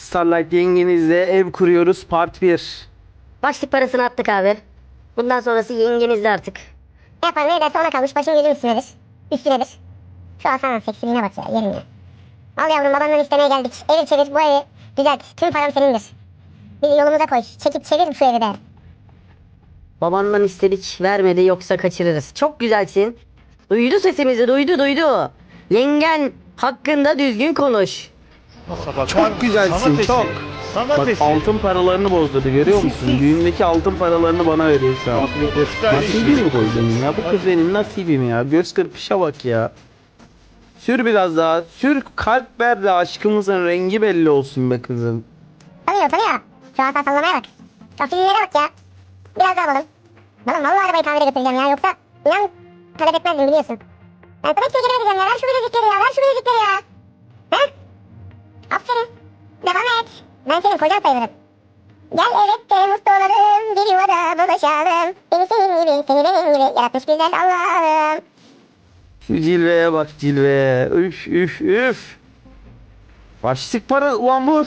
Starlight yengenizle ev kuruyoruz part 1. Başlık parasını attık abi. Bundan sonrası yengenizde artık. Ne yapalım ne ederse ona kalmış. Başım gözüm üstünedir. Üstünedir. Şu Hasan'ın seksiliğine bak ya yerim ya. Al yavrum babandan istemeye geldik. Evi çevir bu evi düzelt. Tüm param senindir. Bizi yolumuza koy. Çekip çevir şu evi de. Babandan istedik vermedi yoksa kaçırırız. Çok güzelsin. Duydu sesimizi duydu duydu. Yengen hakkında düzgün konuş. Çok güzelsin çok. Bak altın paralarını bozdurdu görüyor musun? Düğündeki altın paralarını bana veriyor şu an. Nasibim mi koydun ya? Bu kız benim nasibim ya. Göz kırpışa bak ya. Sür biraz daha. Sür kalp ver de aşkımızın rengi belli olsun be kızım. Tanıyor tanıyor. Şu Hasan sallamaya bak. Kafirlere bak ya. Biraz daha alalım. Bana vallahi arabayı tamire götüreceğim ya. Yoksa inan talep etmezdim biliyorsun. Ben sana hiç gecene edeceğim ya. Ver şu bilezikleri ya. Ver şu bilezikleri ya. Ben senin kocan sayılırım. Gel evet de mutlu olalım. Bir yuvada dolaşalım. Beni senin gibi, seni benim gibi yaratmış güzel Allah'ım. Cilveye bak cilveye. Üf üf üf. Başlık para ulan vur.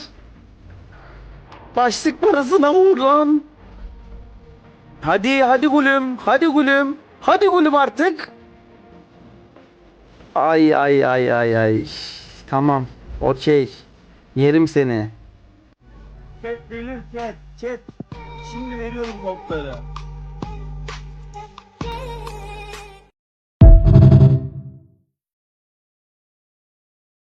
Başlık parasına vur lan. Hadi hadi gülüm. Hadi gülüm. Hadi gülüm artık. Ay ay ay ay ay. Tamam. Okey. Yerim seni. Gelir chat chat. Şimdi veriyorum notları.